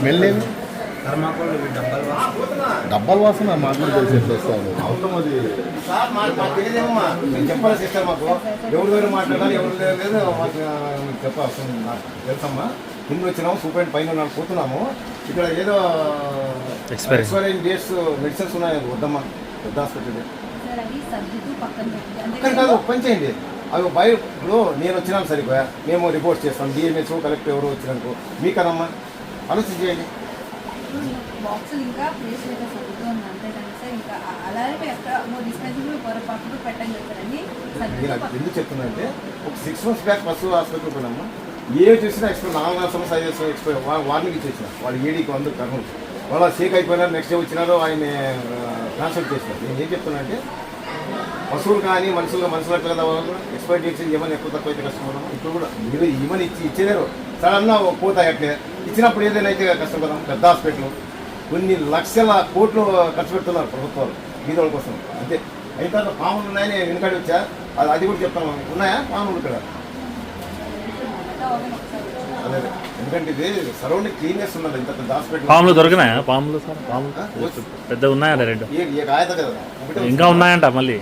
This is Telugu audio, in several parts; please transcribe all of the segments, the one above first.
స్మెల్ ఏమి డబ్బాలు వాసన. మాకు కూడా తెలిసి ఎట్లా అది. మాకు తెలియదేమమ్మా మీరు చెప్పాలి సిస్టర్ మాకు. ఎవరు వేరు మాట్లాడాలి ఎవరు లేదు లేదు మాకు చెప్పాల్సింది నాకు తెలుసమ్మా. కింద వచ్చినాము సూపర్ పైన ఉన్నాము పోతున్నాము. ఇక్కడ ఏదో. ఎక్స్పైరీ డేట్స్ మెడిసిన్స్ ఉన్నాయి వద్దమ్మా. పెద్ద హాస్పిటల్ సార్ అది సర్దుతూ పక్కన పెట్టి ఇక్కడ కాదు పని చేయండి. అవి బయట ఇప్పుడు నేను వచ్చినాను సరిపోయా మేము రిపోర్ట్ చేస్తాం. డిఎంహెచ్ కలెక్టర్ ఎవరు వచ్చినారు. మీకు కదమ్మా ఆలోచన చేయండి. బాక్సులు ఇంకా ప్లేస్ అయితే సర్దుతూ ఉంది అంతే కానీ సార్ ఇంకా అ- అలాగే ఎక్కడ డిస్పెన్సరీ పొరపాటు పెట్టండి చెప్పారని నేను సర్దుతూ అది పక్కన ఎందుకు చెప్తున్నా ఒక six months back first hospital పోయినాము ఏ చూసినా ఎక్స్పైర్ నాలుగు నాలుగు సంవత్సరాలు ఐదు సంవత్సరాలు ఎక్స్పైర్ వార్నింగ్ ఇచ్చేసిన. వాళ్ళు ఏడీకి వంద కర్నూలు. వాళ్ళ షేక్ అయిపోయినారు నెక్స్ట్ డే వచ్చినారు ఆయన ట్రాన్స్ఫర్ చేసినారు నేను ఏం చెప్తున్నా అంటే పశువులు కానీ మనుషులుగా మనుషులకు కదా వాళ్ళు ఎక్స్పైర్ డేట్స్ ఏమైనా ఎక్కువ తక్కువ అయితే కష్టం ఇప్పుడు కూడా మీరు ఏమని ఇచ్చి ఇచ్చేదారు సడన్గా పోతాయి అట్లే ఇచ్చినప్పుడు ఏదైనా అయితే కష్టం కదా పెద్ద హాస్పిటల్. కొన్ని లక్షల కోట్లు ఖర్చు పెడుతున్నారు ప్రభుత్వాలు బీదోళ్ళ కోసం. అంతే. అయితే అట్లా పాములు ఉన్నాయని వెనుకాడి వచ్చా? అది అది కూడా చెప్తాను ఉన్నాయా పాములు ఇక్కడ? అదే. ఎందుకంటే ఇది సరౌండింగ్ క్లీన్నెస్ ఉన్నది. ఇంత పెద్ద హాస్పిటల్. పాములు దొరికినాయా? పాములు సార్? పాములు? పెద్ద ఉన్నాయా రెండు? ఏ కదా? ఇంకా ఉన్నాయంట మళ్ళీ.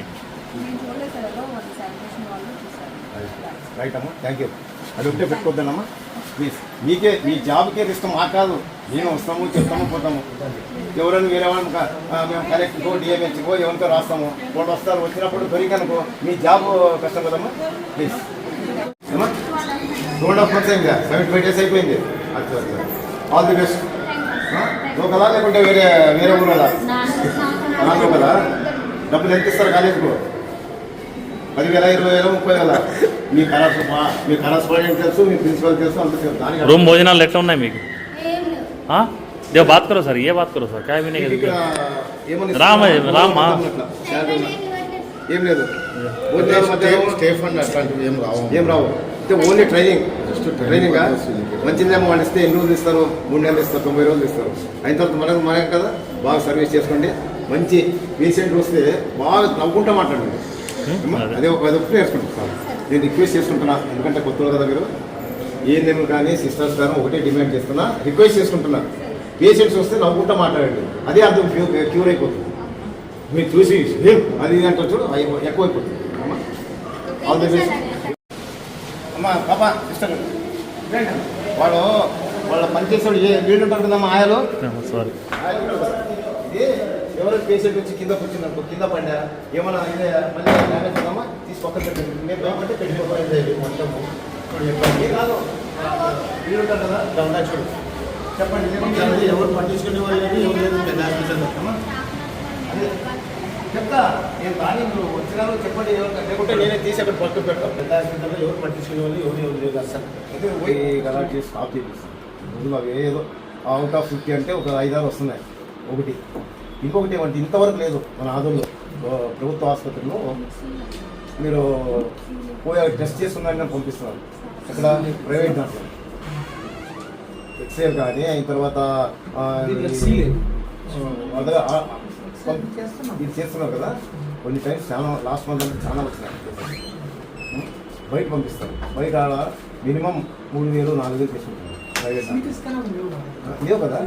రైట్ అమ్మా. థ్యాంక్ యూ అది ఉంటే పెట్టుకోద్దన్నమ్మా ప్లీజ్ మీకే మీ జాబ్కే ఇష్టం మా కాదు. మేము వస్తాము చెప్తాము పోతాము. ఎవరైనా వేరే వాళ్ళని మేము కలెక్టర్కో డిఎంహెచ్కో ఎవరితో రాస్తాము. వాళ్ళు వస్తారు వచ్చినప్పుడు దొరికనుకో మీ జాబ్ కష్టం కదమ్మా. ప్లీజ్ ఏమా టూ అండ్ హాఫ్ మంత్స్ అయిందా సెవెన్ ఫైవ్ డేస్ అయిపోయింది. అచ్చా అచ్చా. ఆల్ ది బెస్ట్ లోకలా లేకుంటే వేరే వేరే ఊరలా? లోకలా డబ్బులు ఎంత ఇస్తారు కాలేజీకు పదివేల ఇరవై వేల ముప్పై వేల. మీ మీ మీ ప్రిన్సిపల్ అంత రూమ్ భోజనాలు ఎట్లా ఉన్నాయి మీకు? దేవ్ బాత్ కరో సార్ ఏ బాత్ కరో సార్? కాయ వినే రామ రామ ఏం లేదు ఏం రావు. Only training. ట్రైనింగ్ మంచిదేమో వాళ్ళు ఇస్తే ఎన్ని రోజులు ఇస్తారు? మూడు నెలలు ఇస్తారు తొంభై రోజులు ఇస్తారు. అయిన తర్వాత మనకు మనకు కదా? బాగా సర్వీస్ చేసుకోండి. మంచి పేషెంట్ వస్తే బాగా నవ్వుకుంటా మాట్లాడండి. అదే. ఒక నేను రిక్వెస్ట్ చేసుకుంటున్నా ఎందుకంటే కొత్త వాళ్ళు కదా మీరు ఏఎన్ఎం కానీ సిస్టర్స్ కానీ ఒకటే డిమాండ్ చేస్తున్నా రిక్వెస్ట్ చేసుకుంటున్నా. పేషెంట్స్ వస్తే నవ్వుకుంటా మాట్లాడండి. అదే అర్థం క్యూర్ క్యూర్ అయిపోతుంది. మీరు చూసి "ఏం? అది అంటే చూడు అయ్య- ఎక్కువైపోతుంది. అమ్మా. ఆల్ ది బెస్ట్ అమ్మా పాప సిస్టర్. వాడు వాళ్ళ పనిచేసేవాడు ఏ వీళ్ళు ఉంటారు కదమ్మా ఆయలు సారీ. ఎవరైనా పేషెంట్ వచ్చి కింద కూర్చున్నప్పుడు కింద పడ్డా? ఏమన్నా ఇదే మళ్ళీ డ్యామేజ్ ఉందమ్మా? పక్కన మేము భయపడితే పెట్టిపోతాం మొత్తము కదా? ఉండాలి చూడు. చెప్పండి. ఎవరు పట్టించుకునే వాళ్ళు లేదు ఎవరు లేదు పెద్ద హాస్పిటల్ అదే. చెప్తా. నేను రాని వచ్చినారు చెప్పండి లేకుంటే నేనే తీసి అక్కడ పట్టు పెడతాను పెద్ద హాస్పిటల్లో ఎవరు పట్టించుకునే వాళ్ళు ఎవరు ఎవరు లేదు అసలు. గలాట్ చేసి స్టాప్ చేపిస్తాం. ముందు అవి ఏదో అవుట్ ఆఫ్ ఫిఫ్టీ అంటే ఒక ఐదారు వస్తున్నాయి. ఒకటి. ఇంకొకటి ఏమంటే ఇంతవరకు లేదు మన ఆదుల్లో ప్రభుత్వ ఆసుపత్రిలో మీరు పోయి టెస్ట్ చేసుకున్నారని నేను పంపిస్తున్నారు. ఇక్కడ ప్రైవేట్ దాంట్లో ఎక్స్రే కానీ అయిన తర్వాత ఇది చేస్తున్నారు కదా? కొన్ని టైమ్స్ చాలా లాస్ట్ మంత్ అంటే చాలా వచ్చినాయి? బయట పంపిస్తారు. బయట మినిమం మూడు వేలు నాలుగు వేలు తీసుకుంటున్నారు ప్రైవేట్. లేవు కదా?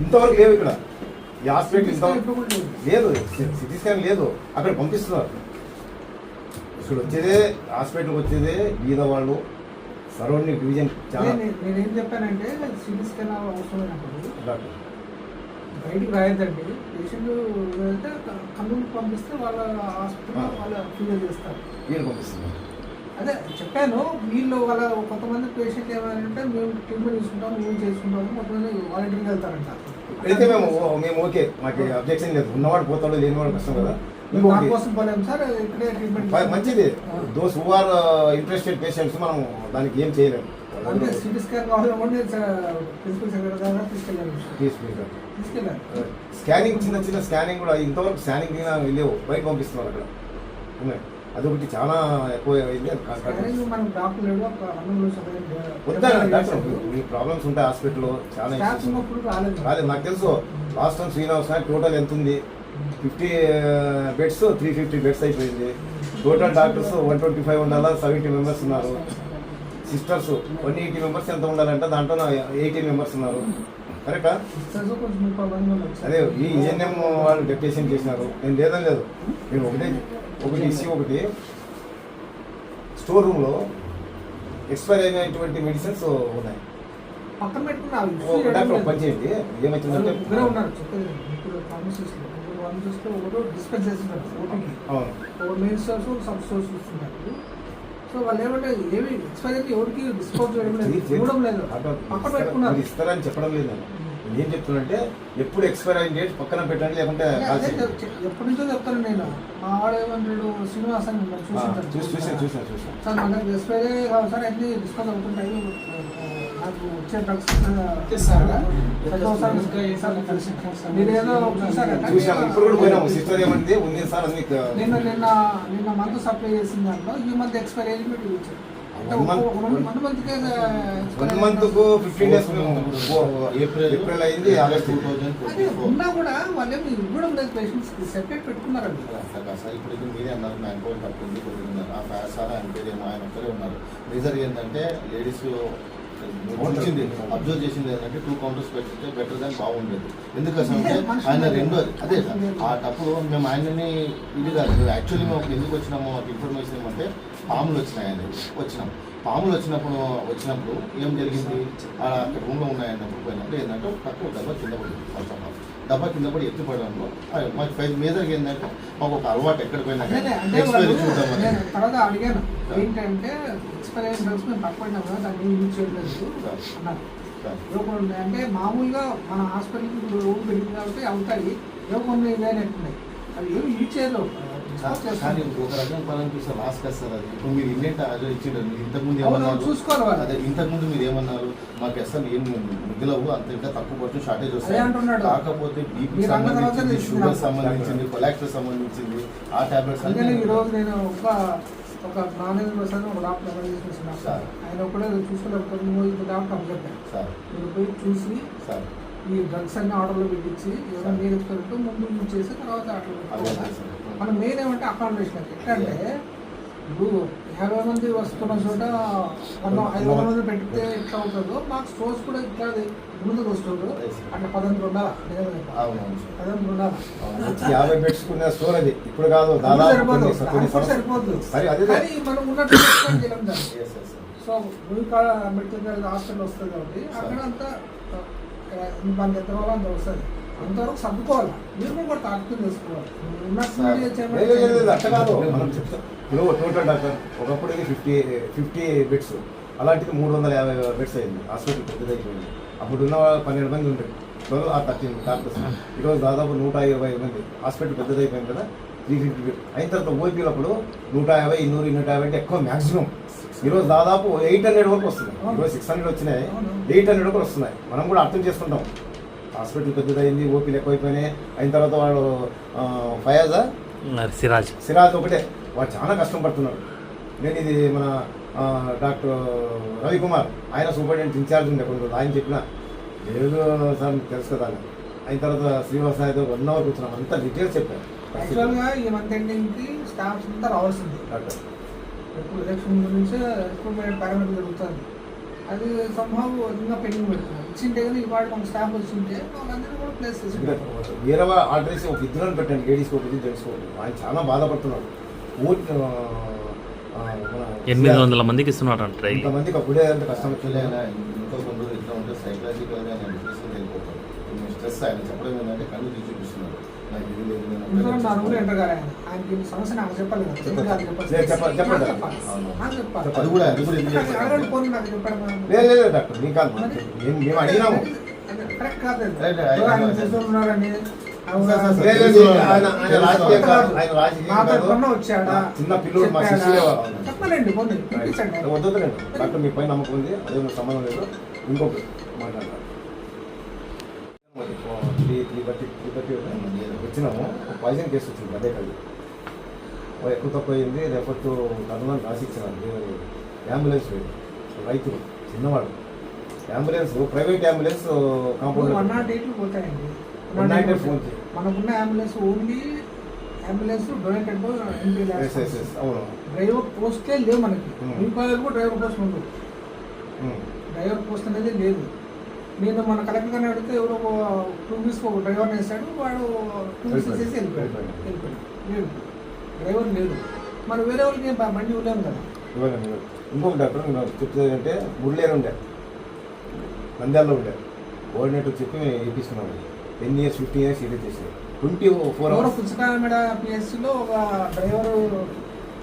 ఇంతవరకు లేవు ఇక్కడ. ఈ హాస్పిటల్ ఇంతవరకు లేదు. సిటీ స్కాన్ లేదు. అక్కడ పంపిస్తున్నారు. ఇక్కడ వచ్చేదే హాస్పిటల్కి వచ్చేదే బీద వాళ్ళు. సరౌండింగ్ డివిజన్ చాలా నేను- చెప్పానంటే సిటీ స్కాన్ అవసరమైనప్పుడు డాక్టర్. బయటికి రాయద్దండి. పేషెంట్ వెళ్తే కమ్యూనిటీ పంపిస్తే వాళ్ళ హాస్పిటల్. వాళ్ళ ఫీల్ చేస్తారు. వీళ్ళు పంపిస్తున్నారు అదే చెప్పాను వీళ్ళు వాళ్ళ కొంతమంది పేషెంట్ ఏమైనా మేము ట్రీట్మెంట్ తీసుకుంటాం మేము చేసుకుంటాం కొంతమంది వాలంటీర్గా వెళ్తారంట. అయితే మేము మేము ఓకే. మాకు అబ్జెక్షన్ లేదు. ఉన్నవాడు పోతాడు లేనివాడు కష్టం కదా. మంచిది. Those who are interested patients మనం దానికి ఏం చేయలేము. స్కానింగ్ చిన్న చిన్న స్కానింగ్ కూడా ఇంతవరకు స్కానింగ్ లేవు బయట పంపిస్తున్నారు అక్కడ. ఉన్నాయి అదొకటి చాలా ఎక్కువ మీ ప్రాబ్లమ్స్ ఉంటాయి హాస్పిటల్లో చాలా రాలేదు. నాకు తెలుసు. లాస్ట్ టైం శ్రీనివాస్ టోటల్ ఎంత ఉంది? Fifty beds three fifty beds అయిపోయింది. Total doctors one twenty five ఉండాలా సెవెంటీ మెంబర్స్ ఉన్నారు. సిస్టర్స్ వన్ ఎయిటీ మెంబర్స్ ఎంత ఉండాలంటే దాంట్లో ఎయిటీ మెంబర్స్ ఉన్నారు. కరెక్టా. అదే ఈ ఈఎన్ఎం వాళ్ళు డెప్యుటేషన్ చేసినారు. నేను లేదని లేదు. నేను ఒకటే ఒకటి ఇసి ఒకటి. స్టోర్ రూమ్లో ఎక్స్పైర్ అయినటువంటి మెడిసిన్స్ ఉన్నాయి. పక్కన పెట్టుకుని అవి ఓ ఫార్మసీస్లో ఒకరు డిస్పెన్స్ చేస్తున్నారు ఓటీకి ఒక మెయిన్ సోర్స్ సబ్ సోర్స్ ఇస్తున్నారు సో వాళ్ళు ఏమంటే ఏమి ఎక్స్పైర్ అయితే ఎవరికి డిస్కౌంట్ చేయడం లేదు ఇవ్వడం లేదు. పక్కన పెట్టుకున్నారు. ఇస్తారని చెప్పడం లేదు నేను చెప్తున్నంటే ఎప్పుడు ఎక్స్పైర్ అయిన డేట్ పక్కన పెట్టండి లేకుంటే ఎప్పటి నుంచో చెప్తాను నేను. మా వాడు ఏమంటాడు? శ్రీనివాస్ అని. చూసి చూసాను చూసాను చూసాను సార్ మనకి ఎక్స్పైర్ సార్ అన్ని డిస్కౌంట్ అవుతుంటాయి. నాకు వచ్చే డ్రగ్స్ నిన్న నిన్న నిన్న మంత్ సప్లై చేసిన దాంట్లో. ఈ మంత్ ఎక్స్పైర్ అయ్యి మీరు ఇచ్చారు వన్ మంత్కు ఫిఫ్టీన్ డేస్ ఏప్రిల్ ఏప్రిల్ అయింది ఆగస్ట్ టూ ఉన్నా కూడా ఇవ్వడం లేదు పేషెంట్స్ సెపరేట్ పెట్టుకున్నారండి సార్ ఇప్పుడు ఇది మీరే అన్నారు మ్యాన్ పవర్ తక్కువ ఉంది కొద్దిగా ఉన్నారు ఆ ఫ్యాస్ సార్ ఆయన పేరు ఏమో ఆయన ఒక్కరే ఉన్నారు. ఏంటంటే లేడీస్ వచ్చింది. అబ్జర్వ్ చేసింది ఏంటంటే టూ కౌంటర్స్ పెట్టితే బెటర్ దాన్ బాగుండేది. ఎందుకంటే ఆయన రెండో అదే సార్ ఆ టప్పుడు మేము ఆయనని ఇది కాదు. యాక్చువల్లీ మేము ఎందుకు వచ్చినామో మాకు ఇన్ఫర్మేషన్ ఏమంటే పాములు వచ్చినాయని వచ్చినాం. పాములు వచ్చినప్పుడు వచ్చినప్పుడు ఏం జరిగింది? ఆ అక్కడ రూమ్లో ఉన్నాయన్నప్పుడు పోయినప్పుడు ఏంటంటే తక్కువ డబ్బా కింద పడింది. ఫస్ట్ ఆఫ్ ఆల్ డబ్బా కింద పడి ఎత్తి పడడంలో ఆ, మాకు ఫైవ్ మేజర్గా ఏంటంటే మాకు ఒక అలవాటు ఎక్కడ పోయినా ఎక్స్పైరీ తర్వాత అడిగాను. ఏంటంటే ఎక్స్పైర్ అయిన డ్రగ్స్ మేము పట్టుకున్నాం కదా దాన్ని యూజ్ చేయలేదు అన్నారు. అంటే మామూలుగా మన హాస్పిటల్కి రోడ్డు పెరిగింది కాబట్టి అవుతాయి. ఏవో కొన్ని లేనట్టున్నాయి అవి ఏమి యూజ్ చేయలేవు. కానీ ఒక రకం పరంగా చూస్తే లాస్ కదా సార్ అది ఇప్పుడు మీరు అదే ఇచ్చిండ్రు మీరు ఇంతకుముందు ఏమన్నారు చూసుకోవాలి. అదే ఇంతకుముందు మీరు ఏమన్నారు మాకు అసలు ఏం మిగిలవు అంత ఇంకా తక్కువ పడుతుంది షార్టేజ్ అంటున్నాడు. కాకపోతే బీపీ సంబంధించింది. షుగర్ సంబంధించింది కొలాక్టర్ సంబంధించింది ఆ టాబ్లెట్స్ అందుకని ఈ రోజు నేను ఒక ఒక నాలుగైదు ప్రసాదం ఒక డాక్టర్ ఎవరు చేసిన సార్. ఆయన ఒకటే చూసుకోలేకపోతే నువ్వు ఇప్పుడు డాక్టర్ అని చెప్పాను సార్ మీరు పోయి చూసి సార్ ఈ డ్రగ్స్ అన్ని ఆర్డర్లో పెట్టించి ఏదైనా మీరు ముందు చేసి తర్వాత. సార్. మనం మెయిన్ ఏమంటే అకామిడేషన్ ఎట్లా అంటే ఇప్పుడు యాభై మంది వస్తున్న చోట వంద ఐదు వందల మంది పెడితే ఎట్లా అవుతుందో మాకు స్టోర్స్ కూడా ఇట్లా ముందుకు వస్తుందో అట్లా పదంతి ఉండాలా? నిజంగా చెప్పాలి. అవునవును. సార్ పదంతి ఉండాలా యాభై పెట్టుకున్న స్టోర్ అది. ఇప్పుడు కాదు సరిపోదు. సరిపోదు. కానీ మనం ఉన్నట్టు సో అంబేద్కర్ గారి హాస్పిటల్ వస్తుంది కాబట్టి అక్కడ అంతా మనకి ఎంత కావాలో అంత వస్తుంది. అంతవరకు సర్దుకోవాలి? మీరు కూడా చేసుకోవాలి ఇప్పుడు టోటల్ డాక్టర్ ఒకప్పుడు ఫిఫ్టీ ఫిఫ్టీ బెడ్స్ అలాంటిది మూడు వందల యాభై బెడ్స్ అయింది. హాస్పిటల్ పెద్దదైపోయింది అప్పుడు ఉన్న పన్నెండు మంది ఉండేది ట్వెల్వ్ ఆ థర్టీన్ డాక్టర్స్. ఈరోజు దాదాపు నూట ఇరవై మంది. హాస్పిటల్ పెద్దదైపోయింది కదా త్రీ ఫిఫ్టీ బెడ్ అయిన తర్వాత ఓపీలప్పుడు నూట యాభై నూరు నూట యాభై అంటే ఎక్కువ మ్యాక్సిమం ఈరోజు దాదాపు ఎయిట్ హండ్రెడ్ వరకు వస్తుంది ఈరోజు సిక్స్ హండ్రెడ్ వచ్చినాయి. ఎయిట్ హండ్రెడ్ వరకు వస్తున్నాయి. మనం కూడా అర్థం చేసుకుంటాం. హాస్పిటల్ పెద్దదైంది ఓపీలు ఎక్కువైపోయినాయి అయిన తర్వాత వాడు ఫయాజా? సిరాజ్. సిరాజ్ ఒకటే. వాడు చాలా కష్టం పడుతున్నాడు. నేను ఇది మన డాక్టర్ రవికుమార్ ఆయన సూపరింటెండెంట్ ఇన్ఛార్జ్ ఉండే కొన్ని రోజులు. ఆయన చెప్పిన లేదు సార్ మీకు తెలుసు కదా. అయిన తర్వాత శ్రీనివాస నాయుడు వన్ అవర్ కూర్చున్నాం. అంతా డీటెయిల్స్ చెప్పాను యాక్చువల్గా ఈ మంత్ ఎండింగ్కి స్టాఫ్స్ అంతా రావాల్సింది. డాక్టర్. ఇప్పుడు ఎలక్షన్ గురించి రిక్రూట్మెంట్ పారామీటర్ జరుగుతుంది. అది సంభవం ఇంకా పెండింగ్ పెడుతున్నారు. ఇచ్చింటే కానీ ఇవాళ మన స్టాఫ్ వచ్చింటే వాళ్ళందరూ కూడా ప్లేస్ వేరే ఆర్డర్ చేసి ఒక ఇద్దరు పెట్టండి లేడీస్ ఒకటి జెంట్స్ ఒకటి. ఆయన చాలా బాధపడుతున్నాడు ఓట్ ఎనిమిది వందల మందికి ఇస్తున్నాడు డైలీ ఇంతమందికి అప్పుడే అంత కష్టం ఆయన ఇంకో రోజులు ఇట్లా ఉంటే సైకలాజికల్గా డిప్రెషన్ వెళ్ళిపోతాడు కొంచెం స్ట్రెస్ ఆయన చెప్పడం ఏంటంటే కళ్ళు తీసి చూపిస్తున్నాడు నాకు ఇది లేదు అది కూడా అది. లేదు లేదు డాక్టర్ కాదు. మేము అడిగినాము. చిన్న పిల్లోడు మా పిలిపించండి. వద్దొద్దులేండి డాక్టర్ మీ పైన నమ్మకం ఉంది. అదే సంబంధం లేదు. ఇంకొక మాట్లాడాలి three three thirty three thirty వచ్చినాము పాయిజన్ కేసు వచ్చింది అదే ఓ ఎక్కువ తక్కువ అయింది రేపట్టు కర్నూలు రాసి ఇచ్చినారు అంబులెన్స్ రైతులు చిన్నవాడు ambulance private ambulance compound one nought eight పోతాయండి. వన్ నైన్ ఎయిట్ ఫోన్ మనకున్న అంబులెన్స్ ఓన్లీ అంబులెన్స్ డొనేటెడ్ అవును. డ్రైవర్ పోస్టే లేవు మనకి. మీ కాలేజ్ కూడా డ్రైవర్ పోస్ట్ ఉండదు. డ్రైవర్ పోస్ట్ అనేది లేదు. నేను మన కలెక్టర్ గారిని అడిగితే ఎవరో టూ వీక్స్కి ఒక డ్రైవర్ని వేసాడు వాడు టూ వీక్స్ వచ్చేసి వెళ్ళిపోయాడు. వెళ్ళిపోయాడు. లేడు డ్రైవర్ లేడు. మరి వేరే వాళ్ళకి ఏం బ- బండి ఇవ్వలేము కదా. ఇవ్వలేము. ఇంకొక డాక్టర్ నేను చెప్తుంది అంటే మురళీరు ఉండే. నంద్యాలలో ఉండే. కోఆర్డినేటర్ చెప్పి ఇప్పిస్తున్నాను టెన్ ఇయర్స్ ఫిఫ్టీన్ ఇయర్స్ ఇది చేసి ట్వంటీ ఫోర్ ఎవరో అవర్స్ పుచ్చకాయమేడ పిఎస్సిలో ఒక డ్రైవర్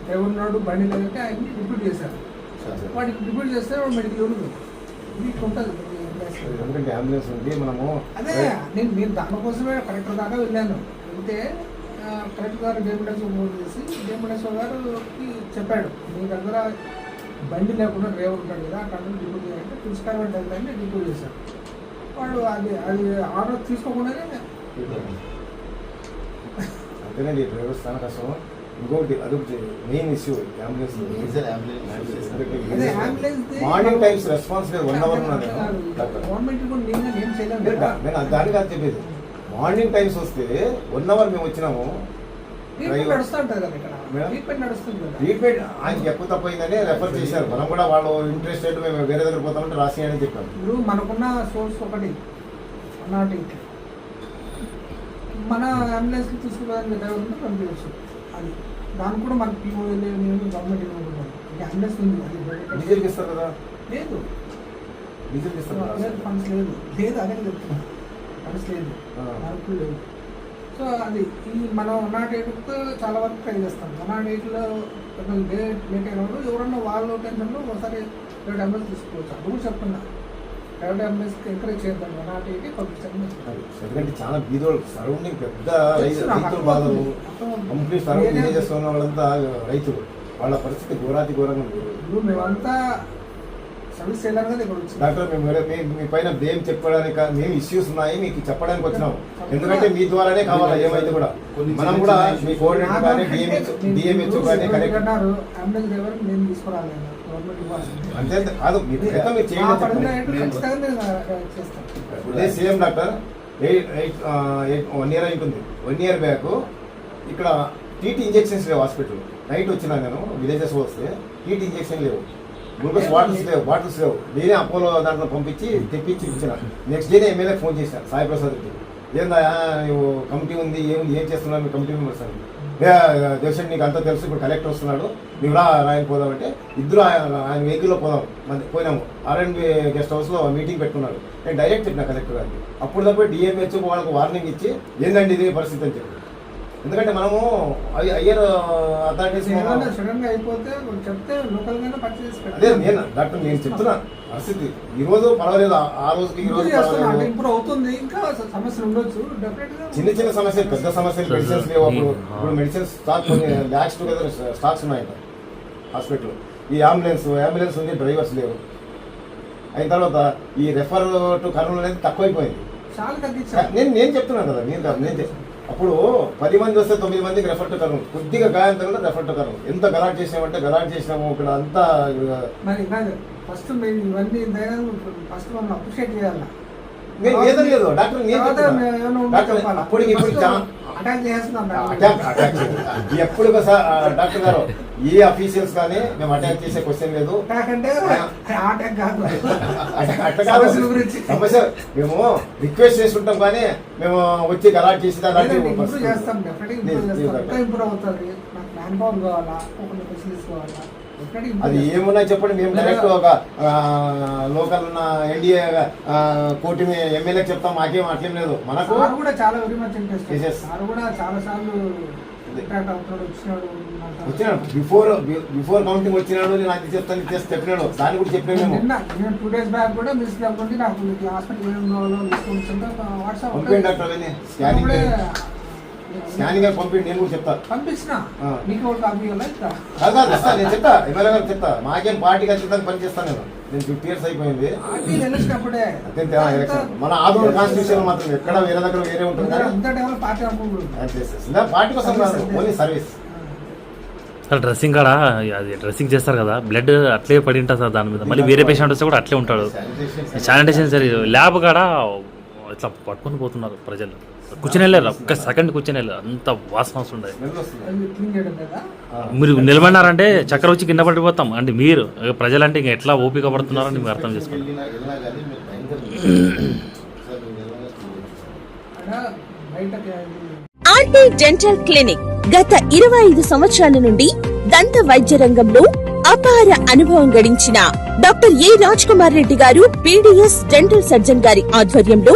డ్రైవర్ ఉన్నాడు బండి లేదంటే ఆయన్ని రిపీట్ చేశారు. వాడికి రిపీట్ చేస్తే వాడు మెడికల్ ఉండదు ఇది ఉంటుంది ప్లేస్. ఎందుకంటే అంబులెన్స్ ఉంది మనము అదే నేను నేను దానికోసమే కలెక్టర్ దాకా వెళ్ళాను. వెళ్తే ఆ, కలెక్టర్ గారు డేమిడెస్ ఫోన్ చేసి డేమిడెస్ గారుకి చెప్పాడు. మీ దగ్గర బండి లేకుండా డ్రైవర్ ఉంటాడు కదా అక్కడ డిపో చేయాలంటే పురస్కారం దగ్గర డిపో చేశాడు వాడు అది అది ఆర్డర్ తీసుకోకుండానే అంతేనండి డ్రైవర్స్ చాలా కష్టం. ఇంకొకటి అదొకటి main issue ambulance morning times response లేదు వన్ అవర్ నేను దాని కాదు. చెప్పేది. మార్నింగ్ టైమ్స్ వస్తే వన్ అవర్ మేము వచ్చినాము. ట్రీట్మెంట్ నడుస్తూ ఉంటుంది కదా ఇక్కడ. మేడం? ట్రీట్మెంట్ నడుస్తుంది కదా. ట్రీట్మెంట్ ఆయనకి ఎక్కువ తప్పైందని రెఫర్ చేశారు. మనం కూడా వాళ్ళు ఇంట్రెస్టెడ్ మేము వేరే దగ్గర పోతామంటే రాసేయని చెప్పాను ఇప్పుడు మనకున్న సోర్స్ ఒకటి. నాటి మన అంబులెన్స్ తీసుకుపోయాలని డ్రైవర్ పంపించవచ్చు. అది. దానికి కూడా మనకి పీఓఎల్ గవర్నమెంట్ ఇవ్వకుండా అంబులెన్స్ ఉంది అది డీజిల్కి ఇస్తారు కదా? లేదు. డీజిల్కి ఇస్తారు లేదు ఫండ్స్ లేదు. లేదు అదే చెప్తున్నా. ఫండ్స్ లేదు. మనకు లేదు. సో అది ఈ మనం నాట్ ఎయిట్తో చాలా వరకు ట్రై చేస్తాం. నాట్ ఎయిట్లో లేట్ లేట్ అయినప్పుడు ఎవరన్నా వాళ్ళు టెన్షన్లో ఒకసారి ప్రైవేట్ అంబులెన్స్ తీసుకోవచ్చు. అది కూడా చెప్తున్నా ఎంకరేజ్ చేద్దాం పంపించండి ఎందుకంటే చాలా బీదోళ్ళు సరౌండింగ్ పెద్ద రైతులు బాధలు. కంప్లీట్ సరౌండింగ్ ఉన్న వాళ్ళంతా రైతులు. వాళ్ళ పరిస్థితి ఘోరాతి ఘోరంగా ఉంది. ఇప్పుడు మేమంతా సర్వీస్ డాక్టర్ మేము మీ- పైన బ్లేమ్ చెప్పడానికి మేము ఇష్యూస్ ఉన్నాయి మీకు చెప్పడానికి వచ్చినాం. ఎందుకంటే మీ ద్వారానే కావాలా ఏమైతే కూడా. మనం కూడా మీ కోఆర్డినేటర్ కానీ డిఎంహెచ్ డిఎంహెచ్ కానీ కరెక్ట్. నేను తీసుకురాలి అంతే కాదు మీ ప్రయత్నం మీరు చేయండి same doctor eight eight eight one year అవుతుంది వన్ ఇయర్ బ్యాక్ ఇక్కడ టీటీ ఇంజెక్షన్స్ లేవు హాస్పిటల్. నైట్ వచ్చినా నేను విలేజెస్ వస్తే టీటీ ఇంజెక్షన్ లేవు. గ్లూకోజ్ బాటిల్స్ లేవు బాటిల్స్ లేవు నేనే అపోలో దాంట్లో పంపించి తెప్పించి ఇచ్చిన. నెక్స్ట్ డేనే ఎమ్మెల్యే ఫోన్ చేశాను సాయి ప్రసాద్కి ఏందా నువ్వు కమిటీ ఉంది ఏముంది ఏం చేస్తున్నారు మీ కమిటీ మెంబర్స్ అని. దేశం నీకు అంతా తెలుసు ఇప్పుడు కలెక్టర్ వస్తున్నాడు. నువ్వు రా ఆయన పోదామంటే ఇద్దరు ఆయన ఆయన వెహికల్లో పోదాం మన పోయినాము. ఆర్ఎండ్ గెస్ట్ హౌస్లో మీటింగ్ పెట్టుకున్నాడు. నేను డైరెక్ట్ చెప్పిన కలెక్టర్ గారికి అప్పుడు తప్ప డిఎంహెచ్ వాళ్ళకు వార్నింగ్ ఇచ్చి ఏందండి ఇది పరిస్థితి? అని చెప్పి. ఎందుకంటే మనము అయ్యర్ అథారిటీస్ ఏమన్నా సడన్గా అయిపోతే చెప్తే లోకల్ గానే పర్చేస్ అదే నేను డాక్టర్ నేను చెప్తున్నా. పరిస్థితి. ఈ రోజు పర్వాలేదు ఆ- రోజుకి ఈ రోజు ఇంప్రూవ్ అవుతుంది ఇంకా సమస్యలు ఉండొచ్చు. చిన్న చిన్న సమస్యలు పెద్ద సమస్యలు మెడిసిన్స్ లేవు అప్పుడు ఇప్పుడు మెడిసిన్స్ స్టాక్ కొన్ని ల్యాక్స్ టుగెదర్ స్టాక్స్ ఉన్నాయంట హాస్పిటల్ ఈ అంబులెన్స్ అంబులెన్స్ ఉంది డ్రైవర్స్ లేవు. అయిన తర్వాత ఈ రెఫర్ టు కర్నూలు అనేది తక్కువైపోయింది. నేను నేను చెప్తున్నాను కదా నేను నేను చెప్- అప్పుడు పది మంది వస్తే తొమ్మిది మందికి రెఫర్ టు కర్నూలు. కొద్దిగా గాయం తగిలిన రెఫర్ టు కర్నూలు. ఎంత గలాట్ చేసామంటే గలాట్ చేసినాము ఇక్కడ అంతా మరి కాదు ఫస్ట్ మేము ఇవన్నీ ఫస్ట్ మనం అప్రిషియేట్ చేయాలి? నేను లేదని లేదు డాక్టర్ డాక్టర్? అప్పటికి ఇప్పుడు అటాక్ చేస్తున్నాం అటాక్ అటాక్ చేయదు. ఎప్పుడు డాక్టర్ గారు ఏ అఫీషియల్స్ కానీ మేము అటాక్ చేసే క్వశ్చన్ లేదు. అటాక్ అంటే అటాక్ కాదు. సమస్య మేము రిక్వెస్ట్ చేసుకుంటాం కానీ మేము వచ్చి చేసి అలాంటి లేదండి, ఇంప్రూవ్ చేస్తాం డెఫినెట్గా ఇంప్రూవ్ అవుతుంది. నాకు మ్యాన్ పవర్ కావాలా ఒక ఫెసిలిటీస్ కావాలా అది ఏమున్నాయి చెప్పండి మేము డైరెక్ట్ ఒక లోకల్ ఉన్న ఎన్డీఏ కోటి ఎమ్మెల్యే చెప్తాం మాకేం అట్లేం లేదు. మనకు కూడా చాలా వెరీ మచ్ ఇంట్రెస్ట్ కూడా చాలా సార్లు వచ్చినాడు బిఫోర్ బిఫోర్ కౌంటింగ్ వచ్చినాడు నేను అది చెప్తాను చేసి చెప్పినాడు. దాన్ని కూడా చెప్పినాము మేము. టూ డేస్ బ్యాక్ కూడా మిస్ కాబట్టి నాకు హాస్పిటల్ వాట్సాప్ పంపించండి డాక్టర్ స్కానింగ్ స్కానింగ్ అని పంపించండి నేను కూడా చెప్తా. పంపించిన. మీకు కాపీ కాదు కాదు ఇస్తా నేను చెప్తా. ఎమ్మెల్యే గారు చెప్తా. మాకేం పార్టీకి ఖచ్చితంగా పని చేస్తాను నేను. నేను ఫిఫ్టీ ఇయర్స్ అయిపోయింది. పార్టీ మన ఆదూరు కాన్స్టిట్యూషన్ మాత్రం ఎక్కడ వేరే దగ్గర వేరే ఉంటుంది పార్టీ పార్టీ కోసం కాదు ఓన్లీ సర్వీస్ సార్ డ్రెస్సింగ్ కాడ? అది డ్రెస్సింగ్ చేస్తారు కదా. బ్లడ్ అట్లే పడి ఉంటుంది సార్ దాని మీద. మళ్ళీ వేరే పేషెంట్ వస్తే కూడా అట్లే ఉంటాడు. శానిటైజేషన్ సరే ల్యాబ్ కాడ? ఇట్లా పట్టుకొని పోతున్నారు ప్రజలు. కూర్చొని వెళ్ళారు ఒక్క సెకండ్ కూర్చొని వెళ్ళారు అంత వాసన వస్తుండే. మీరు నిలబడినారంటే చక్కెర వచ్చి కింద పడిపోతాం. అంటే మీరు ప్రజలంటే ఇంకా ఎట్లా ఓపిక పడుతున్నారని మీరు అర్థం చేసుకోండి. ఆర్టీ డెంటల్ క్లినిక్ గత ఇరవై ఐదు సంవత్సరాల నుండి దంత వైద్య రంగంలో అపార అనుభవం గడించిన doctor A Raj Kumar Reddy garu PDS dental surgeon గారి ఆధ్వర్యంలో